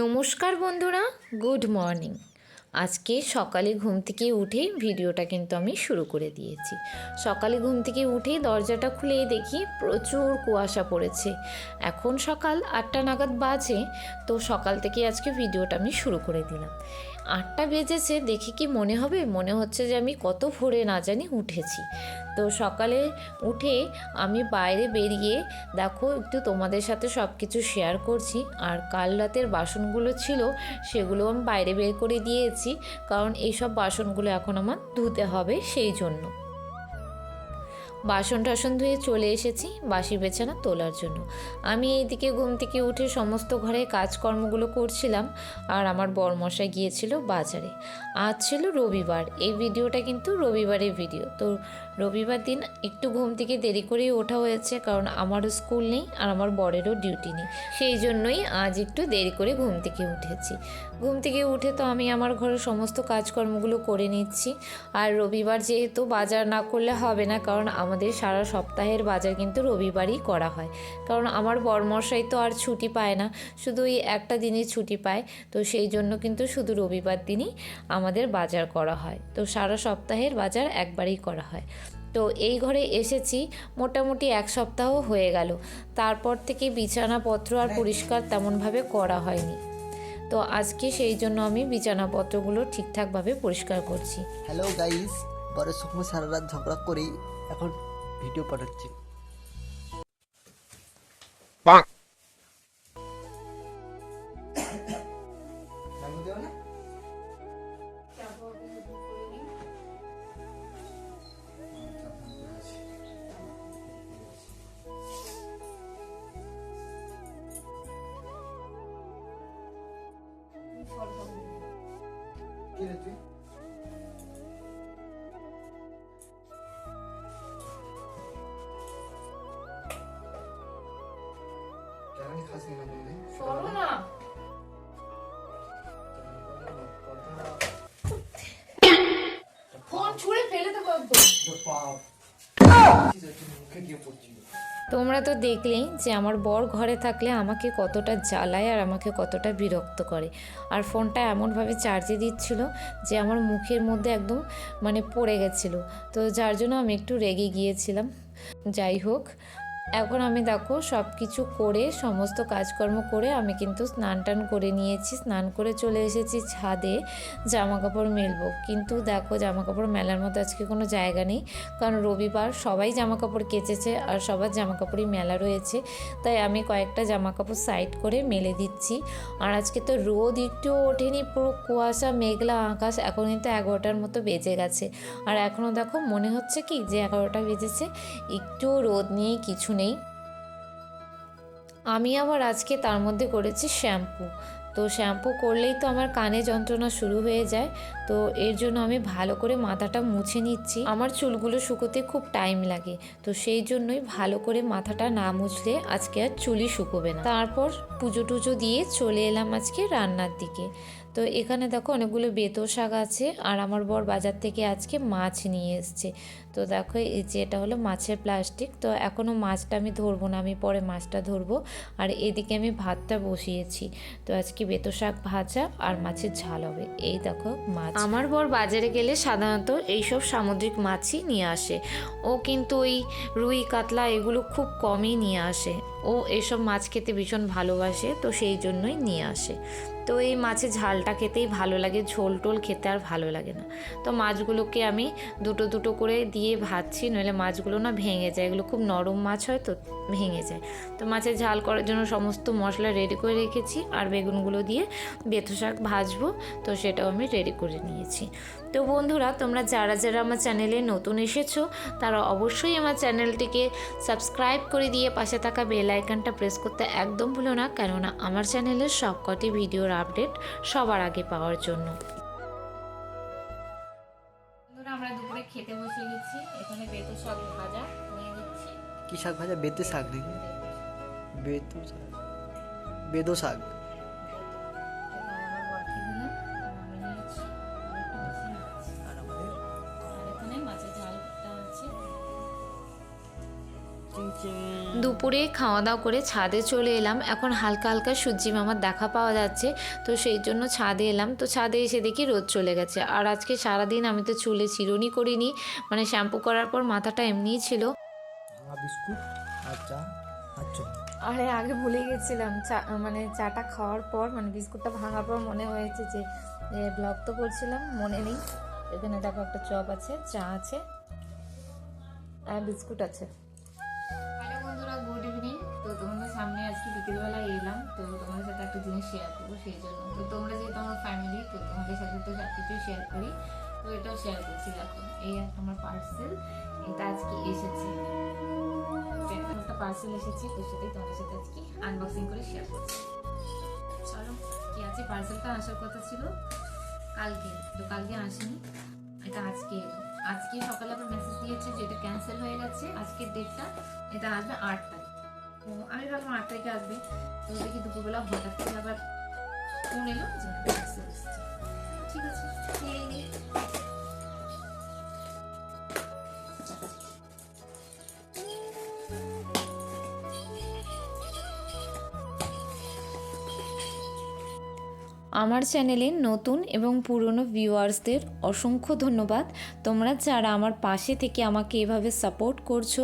নমস্কার বন্ধুরা, good morning. আজকে সকালে ঘুম থেকে উঠেই ভিডিওটা কিন্তু আমি শুরু করে দিয়েছি। সকালে ঘুম থেকে উঠেই দরজাটা খুলেই দেখি প্রচুর কুয়াশা পড়েছে। এখন সকাল আটটা নাগাদ বাজে, তো সকাল থেকে আজকে ভিডিওটা আমি শুরু করে দিলাম। আটটা বেজেছে, দেখে কি মনে হবে? মনে হচ্ছে যে আমি কত ভোরে না জানি উঠেছি। তো সকালে উঠে আমি বাইরে বেরিয়ে, দেখো একটু তোমাদের সাথে সব কিছু শেয়ার করছি। আর কাল রাতের বাসনগুলো ছিল, সেগুলো আমি বাইরে বের করে দিয়েছি। কারণ এইসব বাসনগুলো এখন আমার ধুতে হবে, সেই জন্য। বাসন টাসন ধুয়ে চলে এসেছি, বাসি বেছানা তোলার জন্য। আমি এইদিকে ঘুম থেকে উঠে সমস্ত ঘরে কাজকর্মগুলো করছিলাম আর আমার বরমশাই গিয়েছিল বাজারে। আজ ছিল রবিবার, এই ভিডিওটা কিন্তু রবিবারের ভিডিও। তো রবিবার দিন একটু ঘুম থেকে দেরি করেই ওঠা হয়েছে কারণ আমারও স্কুল নেই আর আমার বরেরও ডিউটি নেই। সেই জন্যই আজ একটু দেরি করে ঘুম থেকে উঠেছি। ঘুম থেকে উঠে তো আমি আমার ঘরের সমস্ত কাজকর্মগুলো করে নিচ্ছি। আর রবিবার যেহেতু বাজার না করলে হবে না, কারণ আমাদের সারা সপ্তাহের বাজার কিন্তু রবিবারই করা হয়। কারণ আমার বরমশাই তো আর ছুটি পায় না, শুধু এই একটা দিনই ছুটি পায়। তো সেই জন্য কিন্তু শুধু রবিবার দিনই আমাদের বাজার করা হয়। তো সারা সপ্তাহের বাজার একবারই করা হয়। তো এই ঘরে এসেছি, মোটামুটি এক সপ্তাহ হয়ে গেল। তারপর থেকে বিছানাপত্র আর পরিষ্কার তেমনভাবে করা হয়নি। তো আজকে সেই জন্য আমি বিছানাপত্রগুলো ঠিকঠাকভাবে পরিষ্কার করছি। হ্যালো গাইস পরে সুকুমার সারা রাত ঝগড়া করেই এখন ভিডিও পাঠাচ্ছি। Quédate. 계란이 가슴이 만드네. 소름아. 돈 줄에 베르다 보여. 너 봐. 진짜 좀 그게 뭐지? তোমরা তো দেখলেই যে আমার বর ঘরে থাকলে আমাকে কতটা জ্বালায় আর আমাকে কতটা বিরক্ত করে। আর ফোনটা এমনভাবে চার্জে দিচ্ছিল যে আমার মুখের মধ্যে একদম মানে পড়ে গেছিল। তো যার জন্য আমি একটু রেগে গিয়েছিলাম। যাই হোক এখন আমি দেখো সব কিছু করে, সমস্ত কাজকর্ম করে আমি কিন্তু স্নান টান করে নিয়েছি। স্নান করে চলে এসেছি ছাদে জামা কাপড় মেলবো। কিন্তু দেখো জামা কাপড় মেলার মতো আজকে কোনো জায়গা নেই। কারণ রবিবার সবাই জামা কাপড় কেচেছে আর সবার জামা কাপড়ই মেলা রয়েছে। তাই আমি কয়েকটা জামা কাপড় সাইড করে মেলে দিচ্ছি। আর আজকে তো রোদ একটু ওঠেনি, পুরো কুয়াশা, মেঘলা আকাশ এখন কিন্তু এগারোটার মতো বেজে গেছে। আর এখনও দেখো মনে হচ্ছে কি যে এগারোটা বেজেছে। একটু রোদ নেই কিছু নেই। আমি আবার আজকে তার মধ্যে করেছি শ্যাম্পু। তো শ্যাম্পু করলেই তো আমার কানে যন্ত্রণা শুরু হয়ে যায়। তো এর জন্য আমি ভালো করে মাথাটা মুছে নিচ্ছি। আমার চুলগুলো শুকোতে খুব টাইম লাগে। তো সেই জন্যই ভালো করে মাথাটা না মুছলে আজকে আর চুলই শুকোবে না। তারপর পুজো টুজো দিয়ে চলে এলাম আজকে রান্নার দিকে। তো এখানে দেখো অনেকগুলো বেতো শাক আছে, আর আমার বর বাজার থেকে আজকে মাছ নিয়ে এসছে। তো দেখো এই যে এটা হলো মাছের প্লাস্টিক তো এখনও মাছটা আমি ধরবো না, আমি পরে মাছটা ধরবো। আর এদিকে আমি ভাতটা বসিয়েছি, তো আজকে বেতো শাক ভাজা আর মাছের ঝাল হবে। এই দেখো মাছ। আমার বর বাজারে গেলে সাধারণত এইসব সামুদ্রিক মাছই নিয়ে আসে। ও কিন্তু ওই রুই, কাতলা এগুলো খুব কমই নিয়ে আসে। ও এসব মাছ খেতে ভীষণ ভালোবাসে, তো সেই জন্যই নিয়ে আসে। তো এই মাছের ঝালটা খেতেই ভালো লাগে, ঝোল টোল খেতে আর ভালো লাগে না। তো মাছগুলোকে আমি দুটো দুটো করে দিয়ে ভাজছি, নইলে মাছগুলো না ভেঙে যায়। এগুলো খুব নরম মাছ হয় তো ভেঙে যায়। তো মাছের ঝাল করার জন্য সমস্ত মশলা রেডি করে রেখেছি, আর বেগুনগুলো দিয়ে বেথো শাক ভাজবো, তো সেটাও আমি রেডি করে নিয়েছি। তো বন্ধুরা তোমরা যারা যারা আমার চ্যানেলে নতুন এসেছ তারা অবশ্যই আমার চ্যানেলটিকে সাবস্ক্রাইব করে দিয়ে পাশে থাকা বেল আইকনটা প্রেস করতে একদম ভুলো না কেননা আমার চ্যানেলের সবকটি ভিডিওর আপডেট সবার আগে পাওয়ার জন্য। আমরা দুপুরে খেতে বসে গেছি এখানে বেতো শাক ভাজা নিয়ে নিচ্ছি। কি শাক ভাজা? বেতে শাক নাকি? বেতো শাক। বেদো শাক। দুপুরে খাওয়া দাওয়া করে ছাদে চলে এলাম। এখন হালকা হালকা সূর্যি মামার দেখা পাওয়া যাচ্ছে তো সেই জন্য ছাদে এলাম। তো ছাদে এসে দেখি রোদ চলে গেছে। আর আজকে সারাদিন আমি তো চুলে চিরুনি করিনি মানে শ্যাম্পু করার পর মাথাটা এমনিই ছিল। ভাঙা বিস্কুট আর চা আরে আগে ভুলে গেছিলাম। চা মানে চাটা খাওয়ার পর মানে বিস্কুটটা ভাঙার পর মনে হয়েছে যে ব্লগ তো করছিলাম মনে নেই। এখানে দেখো একটা চপ আছে চা আছে আর বিস্কুট আছে। শেয়ার করব সেই জন্য। তো তোমরা যেহেতু আমার ফ্যামিলি তো তোমাদের সাথে তো সব কিছুই শেয়ার করি, তো এটাও শেয়ার করছি। দেখো, এই একটা আমার পার্সেল এটা আজকে এসেছে। একটা পার্সেল এসেছে, তো সেটাই তোমাদের সাথে আজকে আনবক্সিং করে শেয়ার করছি। চলো, কি আছে? পার্সেলটা আসার কথা ছিল। কালকে, তো কালকে আসেনি। এটা আজকে এলো। আজকে সকালে আবার মেসেজ দিয়েছে যে এটা ক্যান্সেল হয়ে গেছে। আজকের ডেটটা এটা আসবে আট তারিখ। আমি ভাবলাম আট তারিখে আসবে। তো দেখি দুপুরবেলা হঠাৎ করে আবার ফোন এলো যে ঠিক আছে আমার চ্যানেলে নতুন এবং পুরনো ভিউয়ার্সদের অসংখ্য ধন্যবাদ। তোমরা যারা আমার পাশে থেকে আমাকে এভাবে সাপোর্ট করছ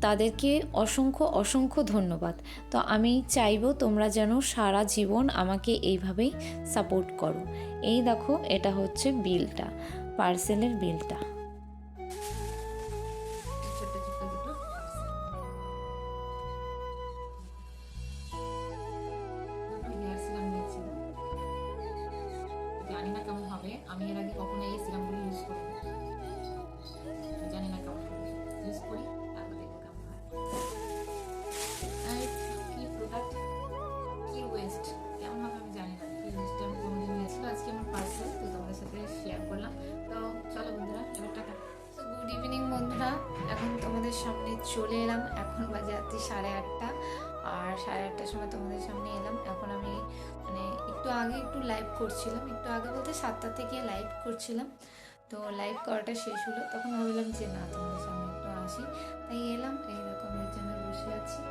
তাদেরকে অসংখ্য অসংখ্য ধন্যবাদ। তো আমি চাইব তোমরা যেন সারা জীবন আমাকে এইভাবেই সাপোর্ট করো। এই দেখো, এটা হচ্ছে বিলটা পার্সেলের বিলটা চলে এলাম। এখন বাজে রাত্রি সাড়ে আটটা। আর সাড়ে আটটার সময় তোমাদের সামনে এলাম। এখন আমি মানে একটু আগে একটু লাইভ করছিলাম। একটু আগে বলতে সাতটা থেকে লাইভ করছিলাম। তো লাইভ করাটা শেষ হলো। তখন ভাবলাম যে না, তোমাদের সামনে একটু আসি। তাই এলাম। এই রকম এর জন্য বসে আছি।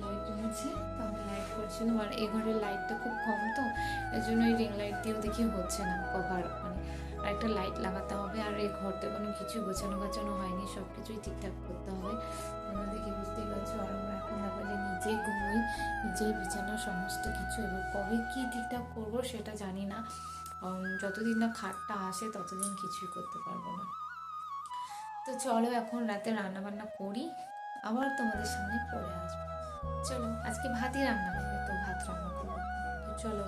লাইট জমেছে তো আমি লাইট করছিলাম। আর এই ঘরের লাইটটা খুব কম তো। এর জন্য এই রিং লাইট দিয়েও দেখি হচ্ছে না। কভার মানে একটা লাইট লাগাতে হবে আর এই ঘরটা কোনো কিছু গোছানো গাছানো হয়নি সব কিছুই ঠিকঠাক করতে হবে। তোমরা দেখে বুঝতেই পারছ? আর আমরা এখন যে নিজেই ঘুমোই, নিজেই বিছানা, সমস্ত কিছু। এবার কবে কী ঠিকঠাক করব সেটা জানি না। যতদিন না খাটটা আসে ততদিন কিছুই করতে পারব না। তো চলো এখন রাতে রান্না বান্না করি, আবার তোমাদের সামনে পরে আসব। চলো, আজকে ভাতই রান্না করবে তো ভাত রান্না করব। তো চলো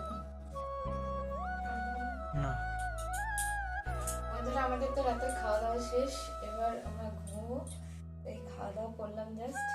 আমাদের তো রাতের খাওয়া দাওয়া শেষ এবার আমরা ঘুমবো এই খাওয়া দাওয়া করলাম জাস্ট